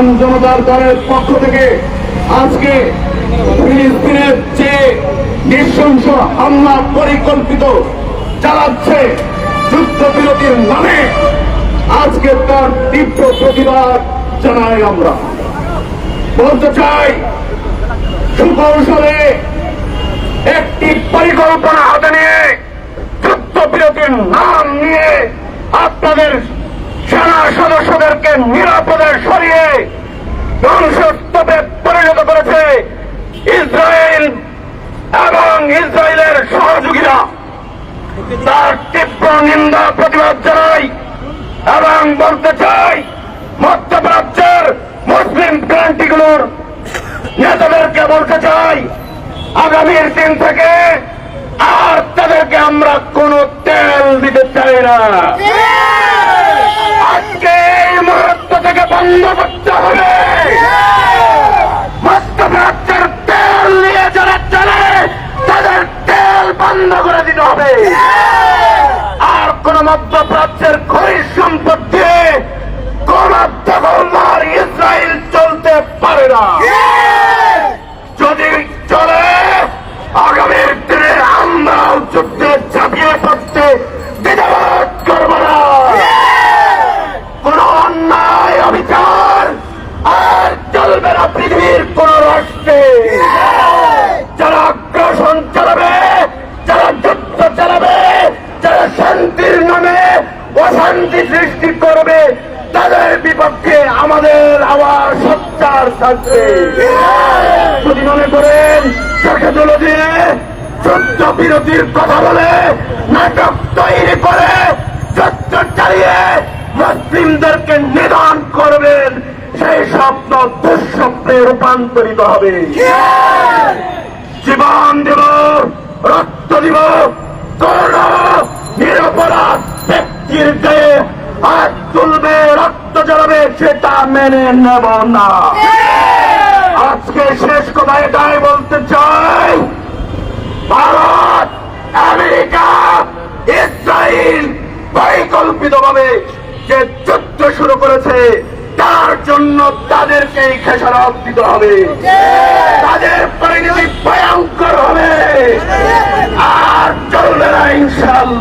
আম জনতার দলের পক্ষ থেকে আজকে ফিলিস্তিনের যে নৃশংস হামলা পরিকল্পিত চালাচ্ছে যুদ্ধবিরতির নামে, আজকে তার তীব্র প্রতিবাদ জানাই আমরা। বলতে চাই, সুকৌশলে একটি পরিকল্পনা হাতে নিয়ে যুদ্ধবিরতির নাম নিয়ে আপনাদের সেনা সদস্যদেরকে নিরাপদে সরিয়ে ধ্বংসস্তূপে পরিণত করেছে ইসরায়েল এবং ইসরায়েলের সহযোগীরা তার তীব্র নিন্দা প্রতিবাদ জানাই এবং বলতে চাই মধ্যপ্রাচ্যের মুসলিম ক্রান্তিগুলোর নেতাদেরকে বলতে চাই আগামীর দিন থেকে আর তাদেরকে আমরা কোন তেল দিতে চাই না। আজকে এই মুহূর্ত থেকে বন্ধ করতে হবে মধ্যপ্রাচ্যের তেল নিয়ে যারা চলে তাদের তেল বন্ধ করে দিতে হবে আর কোন মধ্যপ্রাচ্যের খরিজ সম্পদ দিয়ে কোন দখলদার ইসরায়েল চলতে পারে না। যদি শান্তির নামে অশান্তি সৃষ্টি করবে তাদের বিপক্ষে আমাদের আবার সচ্চার থাকবে। যদি মনে করেন চোখে তুলে দিয়ে যুদ্ধ বিরতির কথা বলে নাটক তৈরি করে যুদ্ধ চালিয়ে মুসলিমদেরকে নিধন করবেন সেই স্বপ্ন দুঃস্বপ্নে রূপান্তরিত হবে। জীবন দেব রক্ত দিব নিরপরাধ ব্যক্তির গায়ে হাত তুলবে রক্ত জ্বালাবে সেটা মেনে নেব না। আজকে শেষ কথা এটাই বলতে চাই ভারত আমেরিকা ইসরায়েল পরিকল্পিত ভাবে যে যুদ্ধ শুরু করেছে তার জন্য তাদেরকেই খেসারত দিতে হবে। তাদের পরিণতি ভয়ঙ্কর হবে। আর চলবে না ইনশাল্লাহ